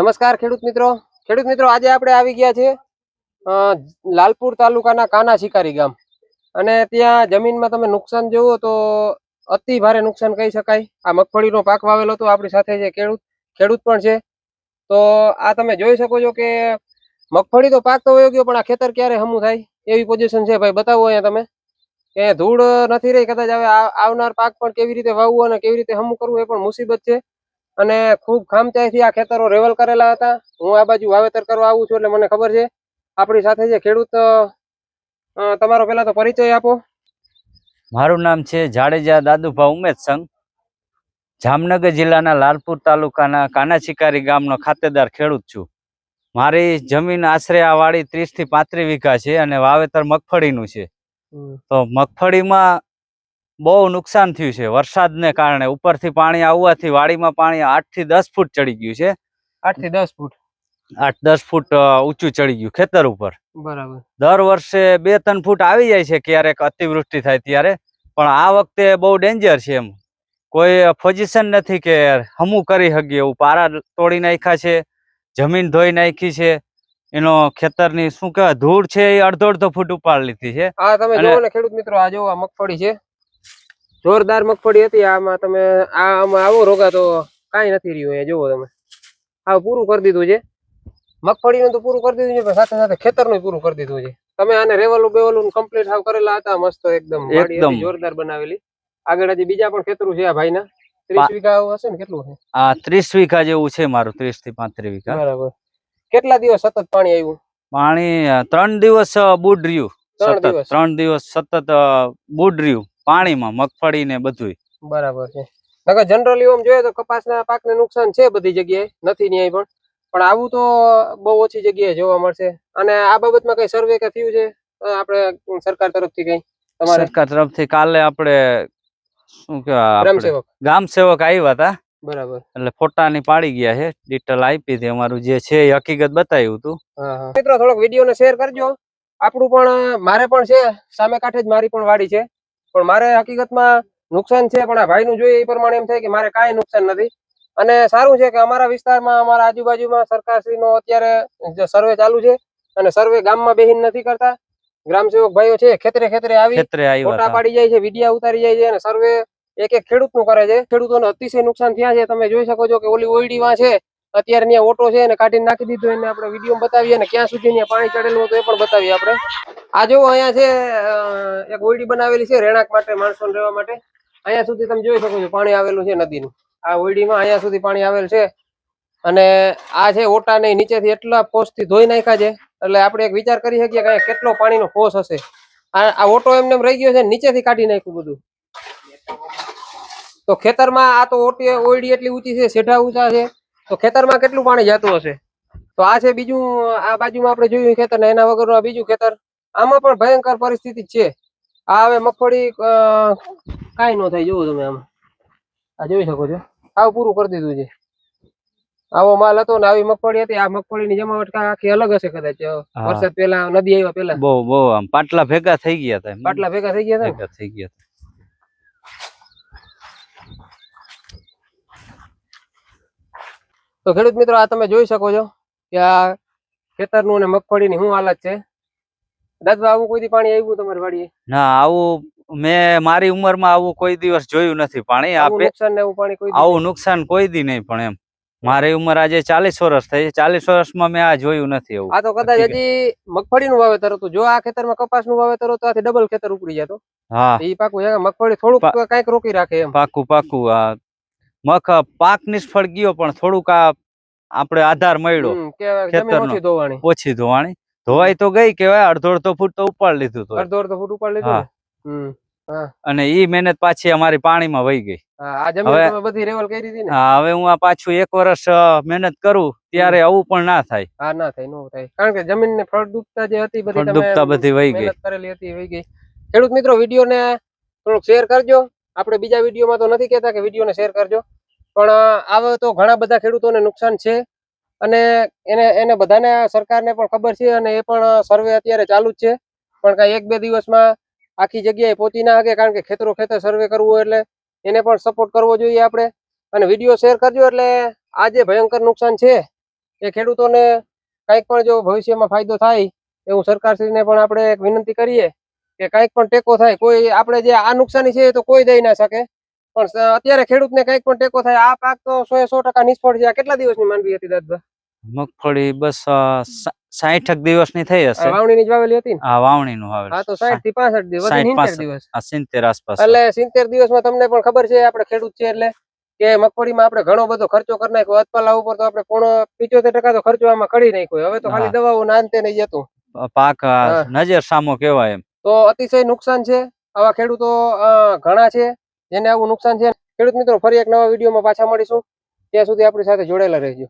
નમસ્કાર ખેડૂત મિત્રો. ખેડૂત મિત્રો, આજે આપણે આવી ગયા છે લાલપુર તાલુકાના કાના શિકારી ગામ. અને ત્યાં જમીનમાં તમે નુકસાન જોવો તો અતિ ભારે નુકસાન કહી શકાય. આ મગફળીનો પાક વાવેલો હતો આપણી સાથે જે ખેડૂત ખેડૂત પણ છે. તો આ તમે જોઈ શકો છો કે મગફળી તો પાક તો વયો ગયો, પણ આ ખેતર ક્યારે હમું થાય? એવી પોઝિશન છે ભાઈ, બતાવો અહીંયા તમે. કે ધૂળ નથી રહી, કદાચ હવે આવનાર પાક પણ કેવી રીતે વાવવું અને કેવી રીતે હમું કરવું એ પણ મુસીબત છે. અને ખૂબ ખામચાઈથી આ ખેતરો રેવલ કરેલા હતા. હું આ બાજુ વાવેતર કરવા આવું છું એટલે મને ખબર છે. આપણી સાથે જે ખેડૂત તમારો પેલા તો પરિચય આપો. મારું નામ છે જાડેજા દાદુભા ઉમેદ સંઘ. જામનગર જિલ્લાના લાલપુર તાલુકાના કાનાશિકારી ગામનો ખાતેદાર ખેડૂત છું. મારી જમીન આશરે આ વાડી ત્રીસથી પાંત્રીસ વીઘા છે અને વાવેતર મગફળીનું છે. તો મગફળીમાં બહુ નુકસાન થયું છે વરસાદને કારણે. ઉપરથી પાણી આવવાથી વાડીમાં પાણી આઠથી દસ ફૂટ ચડી ગયું છે. આઠથી દસ ફૂટ. આઠ દસ ફૂટ ઊંચું ચડી ગયું ખેતર ઉપર. બરાબર. દર વર્ષે બે ત્રણ ફૂટ આવી જાય છે ક્યારેક અતિવૃષ્ટિ થાય ત્યારે. પણ આ વખતે બહુ ડેન્જર છે એમ. કોઈ પોઝિશન નથી કે હમું કરી શકીએ એવું પારા તોડી નાખ્યા છે જમીન ધોઈ નાખી છે. એનો ખેતરની શું કહેવાય ધૂળ છે એ અડધો અડધો ફૂટ ઉપાડ લીધી છે. આ તમે જોવો ને ખેડૂત મિત્રો આ જોવો મગફળી છે. જોરદાર મગફળી હતી. આમાં તમે આમાં આવો રોગા તો કાંઈ નથી રહ્યું અહીંયા. જોવો તમે. આ પૂરું કરી દીધું છે. મગફળીનું તો પૂરું કરી દીધું છે પણ સાથે સાથે ખેતરનું પૂરું કરી દીધું છે. તમે આને રેવલું બેવલું કમ્પ્લીટ હાવ કરેલા હતા. મસ્ત એકદમ. એકદમ. જોરદાર બનાવેલી. આગળ હજી બીજા પણ ખેતરું છે આ ભાઈના. ત્રીસ વીઘા હશે ને કેટલું છે? આ ત્રીસ વીઘા જેવું છે મારું ત્રીસથી પાંત્રીસ વીઘા. બરાબર. કેટલા દિવસ સતત પાણી આવ્યું? પાણી ત્રણ દિવસ બુડ રહ્યું. ત્રણ દિવસ. ત્રણ દિવસ સતત બુડ રહ્યું. પાણીમાં મગફળી ને બધું બરાબર છે. નકર જનરલી આમ જોઈએ તો કપાસના પાકને નુકસાન છે બધી જગ્યાએ. નથી ન્યાય પણ. પણ આવું તો બહુ ઓછી જગ્યાએ જોવા મળશે. અને આ બાબતમાં કઈ સર્વે કે થયું છે? આપણે સરકાર તરફથી કઈ? તમારે? સરકાર તરફથી કાલે આપણે શું કહેવાય આપણે ગ્રામસેવક. ગામ સેવક આવ્યા હતા. બરાબર. એટલે ફોટાની પાડી ગયા છે. ડિટેલ આપી હતી અમારું જે છે એ હકીકત બતાવ્યું હતું. મિત્રો થોડોક વિડીયોને શેર કરજો. આપણું પણ મારે પણ છે. સામે કાંઠે જ મારી પણ વાડી છે. પણ મારે હકીકતમાં નુકસાન છે પણ આ ભાઈનું જોઈએ એ પ્રમાણે એમ થાય કે મારે કાંઈ નુકસાન નથી. અને સારું છે કે અમારા વિસ્તારમાં અમારા આજુબાજુમાં સરકારશ્રીનો અત્યારે સર્વે ચાલુ છે અને સર્વે ગામમાં બેહીન નથી કરતા. ગ્રામસેવક ભાઈઓ છે ખેતરે ખેતરે આવી ફોટા પાડી જાય છે વિડિયા ઉતારી જાય છે અને સર્વે એક એક ખેડૂતનું કરે છે. ખેડૂતોને અતિશય નુકસાન થયા છે. તમે જોઈ શકો છો કે ઓલી ઓયડીમાં છે અત્યારે ત્યાં ઓટો છે એને કાઢીને નાખી દીધો, એને આપણે વીડિયો બતાવીએ અને ક્યાં સુધી ત્યાં પાણી ચડેલું હતું એ પણ બતાવીએ આપણે. આ જો અહીંયા છે એક ઓયડી બનાવેલી છે રહેણાંક માટે, માણસોને રહેવા માટે. અહીંયા સુધી તમે જોઈ શકો છો પાણી આવેલું છે નદીનું. આ ઓયડીમાં અહીંયા સુધી પાણી આવેલ છે. અને આ છે ઓટા ને નીચેથી એટલા ફોસથી ધોઈ નાખ્યા છે, એટલે આપણે એક વિચાર કરી શકીએ કે કેટલો પાણીનો ફોસ હશે. આ ઓટો એમને એમ રહી ગયો છે નીચેથી કાઢી નાખ્યું બધું. તો ખેતરમાં આ તો ઓટી, ઓયડી એટલી ઊંચી છે, સેઢા ઊંચા છે. તો ખેતરમાં કેટલું પાણી જતું હશે? તો આ છે બીજું આ બાજુમાં આપણે જોયું ખેતર ને એના વગરનું આ બીજું ખેતર. આમાં પણ ભયંકર પરિસ્થિતિ છે. આ હવે મગફળી કાંઈ ન થાય જોવો તમે આમાં. આ જોઈ શકો છો. આવું પૂરું કરી દીધું છે. આવો માલ હતો ને આવી મગફળી હતી. આ મગફળીની જમાવટ કાંઈ આખી અલગ હશે કદાચ. વરસાદ પેલા નદી આવ્યા પેલા બહુ બહુ આમ પાટલા ભેગા થઈ ગયા હતા પાટલા ભેગા થઈ ગયા હતા? થઈ ગયા હતા. તો ખેડૂત મિત્રો આ તમે જોઈ શકો છો કે આ ખેતરનું અને મગફળીની શું હાલત છે. દાદા આવું કોઈ દી પાણી આવ્યું તમારી વાડીએ? ના આવું મેં મારી ઉંમરમાં આવું કોઈ દિવસ જોયું નથી પાણી. આવું નુકસાન એવું પાણી કોઈ દી આવું નુકસાન કોઈ દી નહીં પણ એમ. મારી ઉંમર આજે ચાલીસ વર્ષ થઈ. ચાલીસ વર્ષમાં મેં આ જોયું નથી એવું. આ તો કદાચ. હજી મગફળીનું વાવેતર હતું. જો આ ખેતરમાં કપાસનું વાવેતર હતું તો આથી ડબલ ખેતર ઉપડી જતો હા. એ પાકું મગફળી થોડુંક કંઈક રોકી રાખે એમ. પાકું પાકું આ મખ પાક નિષ્ફળ ગયો પણ થોડુંક આ આપણે આધાર મળ્યો. ઓછી ધોવાણી ધોવાઈ તો ગઈ કેવાય અડધો અડધો ફૂટ તો ઉપાડ લીધું હતું અડધો અડધો ફૂટ ઉપાડ લીધું અને ઈ મહેનત પાછી અમારી પાણીમાં વહી ગઈ. હવે- હા આ પાછું એક વર્ષ મહેનત કરું ત્યારે આવું પણ ના થાય. હા ના થાય નો થાય. કારણ કે જમીન ને ફળદ્રુપતા જે હતી બધી ફળદ્રુપતા બધી વહી ગઈ. કરેલી હતી વહી ગઈ. ખેડૂત મિત્રો વીડિયો ને થોડુંક શેર કરજો. આપણે બીજા વિડીયોમાં તો નથી કહેતા કે વિડીયોને શેર કરજો. પણ આવે તો ઘણા બધા ખેડૂતોને નુકસાન છે અને એને એને બધાને સરકારને પણ ખબર છે અને એ પણ સર્વે અત્યારે ચાલુ જ છે. પણ કાંઈ એક બે દિવસમાં આખી જગ્યાએ પહોંચી ના શકે કારણ કે ખેતરો ખેતર સર્વે કરવું એટલે એને પણ સપોર્ટ કરવો જોઈએ આપણે. અને વીડિયો શેર કરજો એટલે આ જે ભયંકર નુકસાન છે. એ ખેડૂતોને કંઈક પણ જો ભવિષ્યમાં ફાયદો થાય એવું સરકારશ્રીને પણ આપણે એક વિનંતી કરીએ. કે કંઈક પણ ટેકો થાય. કોઈ આપણે જે આ નુકસાની છે એ તો કોઈ દઈ ના શકે. પણ અત્યારે અત્યારે ખેડૂતને કંઈક પણ ટેકો થાય. આ પાક તો સો સો ટકા નિષ્ફળ છે. આ કેટલા દિવસની માંડવી હતી દાદા? મગફળી બસ સાઠ દિવસની થઈ હશે. વાવણીની જ વાવેલી હતી ને? આ વાવેલ હા તો સાઠથી પાસઠ દિવસ. સિત્તેર દિવસ. સિત્તેર આસપાસ એટલે સિત્તેર દિવસમાં તમને પણ ખબર છે આપણે ખેડૂત છે એટલે કે મગફળીમાં આપણે ઘણો બધો ખર્ચો કરી નાખ્યો. અતપાલા ઉપર તો આપણે પોણો પિચોતેર ટકા તો ખર્ચો આમાં કરી નાખ્યો. હવે તો ખાલી દવાઓ ના અંતે નહીં જતું. પાક નજર સામો કેવાય એમ. તો અતિશય નુકસાન છે. આવા ખેડૂતો ઘણા છે. જેને આવું નુકસાન છે. ખેડૂત મિત્રો, ફરી એક નવા વિડીયોમાં પાછા મળીશું. ત્યાં સુધી આપણી સાથે જોડાયેલા રહેજો.